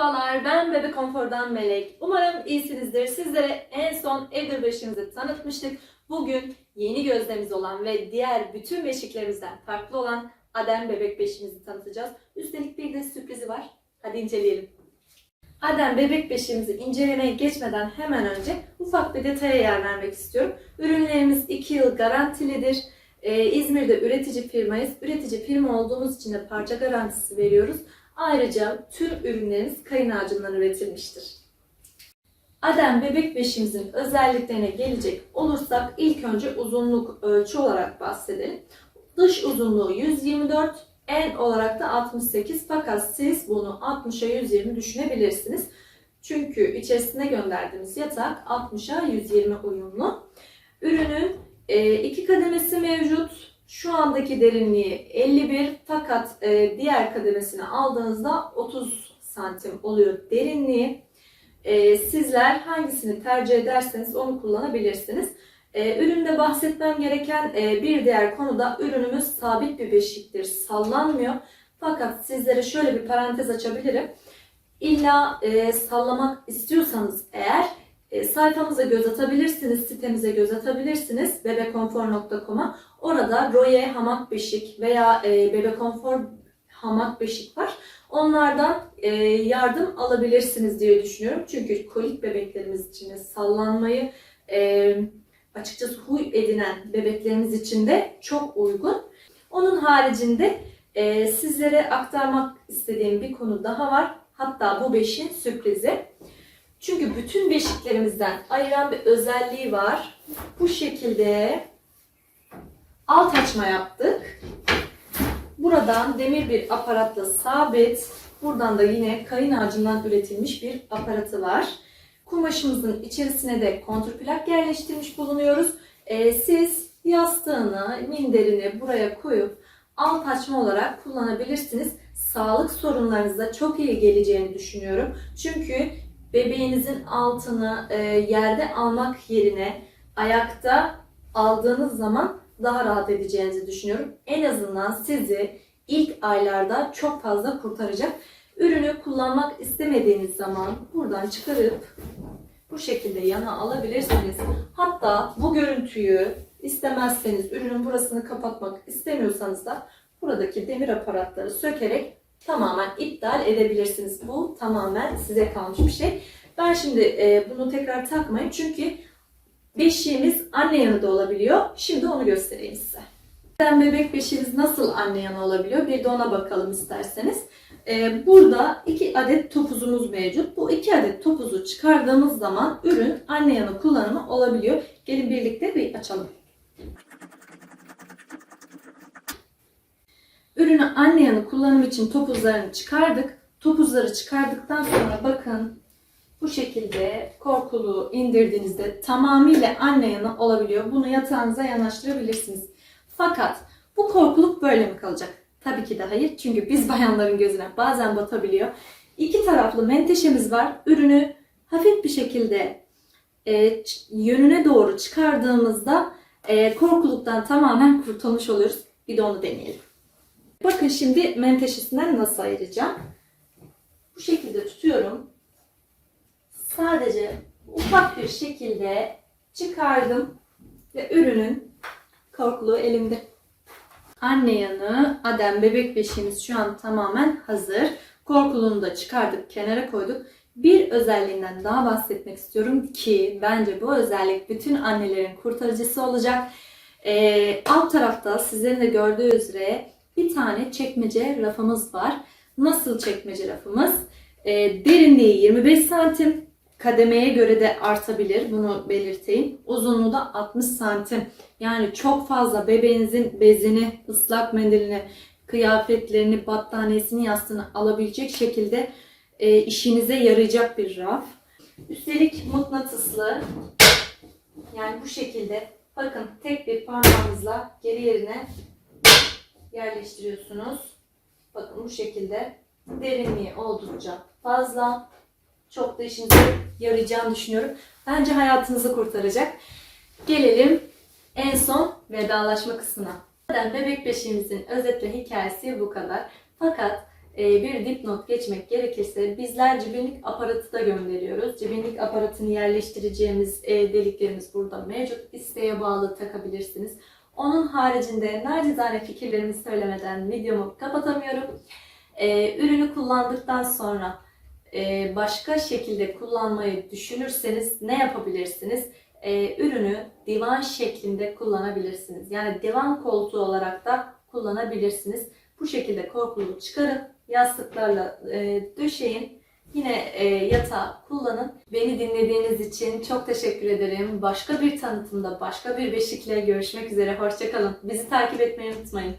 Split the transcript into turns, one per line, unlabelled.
Merhabalar, ben Bebe Konfor'dan Melek. Umarım iyisinizdir. Sizlere en son Evdir beşimizi tanıtmıştık. Bugün yeni gözlemiz olan ve diğer bütün beşiklerimizden farklı olan Adem Bebek beşimizi tanıtacağız. Üstelik bir de sürprizi var. Hadi inceleyelim. Adem Bebek beşimizi incelemeye geçmeden hemen önce ufak bir detaya yer vermek istiyorum. Ürünlerimiz 2 yıl garantilidir. Ee, İzmir'de üretici firmayız. Üretici firma olduğumuz için de parça garantisi veriyoruz. Ayrıca tüm ürünlerimiz kayın ağacından üretilmiştir. Adem bebek beşimizin özelliklerine gelecek olursak ilk önce uzunluk ölçü olarak bahsedelim. Dış uzunluğu 124, en olarak da 68 fakat siz bunu 60'a 120 düşünebilirsiniz. Çünkü içerisine gönderdiğimiz yatak 60'a 120 uyumlu. Ürünün e, iki kademesi mevcut. Şu andaki derinliği 51 fakat e, diğer kademesini aldığınızda 30 santim oluyor derinliği. E, sizler hangisini tercih ederseniz onu kullanabilirsiniz. E, üründe bahsetmem gereken e, bir diğer konu da ürünümüz sabit bir beşiktir, sallanmıyor. Fakat sizlere şöyle bir parantez açabilirim. İlla e, sallamak istiyorsanız eğer sayfamıza göz atabilirsiniz, sitemize göz atabilirsiniz bebekonfor.com'a. Orada Roye hamak beşik veya e, Bebe Konfor hamak beşik var. Onlardan e, yardım alabilirsiniz diye düşünüyorum. Çünkü kolik bebeklerimiz için de sallanmayı e, açıkçası huy edinen bebeklerimiz için de çok uygun. Onun haricinde e, sizlere aktarmak istediğim bir konu daha var. Hatta bu beşin sürprizi. Çünkü bütün beşiklerimizden ayıran bir özelliği var. Bu şekilde alt açma yaptık. Buradan demir bir aparatla sabit. Buradan da yine kayın ağacından üretilmiş bir aparatı var. Kumaşımızın içerisine de kontrplak yerleştirmiş bulunuyoruz. Ee, siz yastığını, minderini buraya koyup alt açma olarak kullanabilirsiniz. Sağlık sorunlarınıza çok iyi geleceğini düşünüyorum. Çünkü bebeğinizin altını e, yerde almak yerine ayakta aldığınız zaman daha rahat edeceğinizi düşünüyorum. En azından sizi ilk aylarda çok fazla kurtaracak. Ürünü kullanmak istemediğiniz zaman buradan çıkarıp bu şekilde yana alabilirsiniz. Hatta bu görüntüyü istemezseniz, ürünün burasını kapatmak istemiyorsanız da buradaki demir aparatları sökerek tamamen iptal edebilirsiniz. Bu tamamen size kalmış bir şey. Ben şimdi e, bunu tekrar takmayayım çünkü beşiğimiz anne yanı da olabiliyor. Şimdi onu göstereyim size. Neden bebek beşiğimiz nasıl anne yanı olabiliyor? Bir de ona bakalım isterseniz. Ee, burada iki adet topuzumuz mevcut. Bu iki adet topuzu çıkardığımız zaman ürün anne yanı kullanımı olabiliyor. Gelin birlikte bir açalım. Ürünü anne yanı kullanım için topuzlarını çıkardık. Topuzları çıkardıktan sonra bakın bu şekilde korkuluğu indirdiğinizde tamamıyla anne yanı olabiliyor. Bunu yatağınıza yanaştırabilirsiniz. Fakat bu korkuluk böyle mi kalacak? Tabii ki de hayır. Çünkü biz bayanların gözüne bazen batabiliyor. İki taraflı menteşemiz var. Ürünü hafif bir şekilde e, yönüne doğru çıkardığımızda e, korkuluktan tamamen kurtulmuş oluyoruz. Bir de onu deneyelim. Bakın şimdi menteşesinden nasıl ayıracağım. Bu şekilde tutuyorum. Sadece ufak bir şekilde çıkardım ve ürünün korkuluğu elimde. Anne yanı, Adem bebek beşiğimiz şu an tamamen hazır. Korkuluğunu da çıkardık, kenara koyduk. Bir özelliğinden daha bahsetmek istiyorum ki bence bu özellik bütün annelerin kurtarıcısı olacak. Ee, alt tarafta sizlerin de gördüğü üzere bir tane çekmece rafımız var. Nasıl çekmece rafımız? Ee, derinliği 25 santim. Kademeye göre de artabilir. Bunu belirteyim. Uzunluğu da 60 santim. Yani çok fazla bebeğinizin bezini, ıslak mendilini, kıyafetlerini, battaniyesini, yastığını alabilecek şekilde e, işinize yarayacak bir raf. Üstelik mıknatıslı. Yani bu şekilde bakın tek bir parmağınızla geri yerine yerleştiriyorsunuz. Bakın bu şekilde derinliği oldukça fazla. Çok da işinize yarayacağını düşünüyorum. Bence hayatınızı kurtaracak. Gelelim en son vedalaşma kısmına. Zaten bebek beşiğimizin özetle hikayesi bu kadar. Fakat e, bir dipnot geçmek gerekirse bizler cibinlik aparatı da gönderiyoruz. Cibinlik aparatını yerleştireceğimiz e, deliklerimiz burada mevcut. İsteğe bağlı takabilirsiniz. Onun haricinde nacizane fikirlerimi söylemeden videomu kapatamıyorum. E, ürünü kullandıktan sonra e, başka şekilde kullanmayı düşünürseniz ne yapabilirsiniz? E, ürünü divan şeklinde kullanabilirsiniz. Yani divan koltuğu olarak da kullanabilirsiniz. Bu şekilde korkuluğu çıkarın, yastıklarla e, döşeyin. Yine e, yatağı kullanın. Beni dinlediğiniz için çok teşekkür ederim. Başka bir tanıtımda, başka bir beşikle görüşmek üzere. Hoşçakalın. Bizi takip etmeyi unutmayın.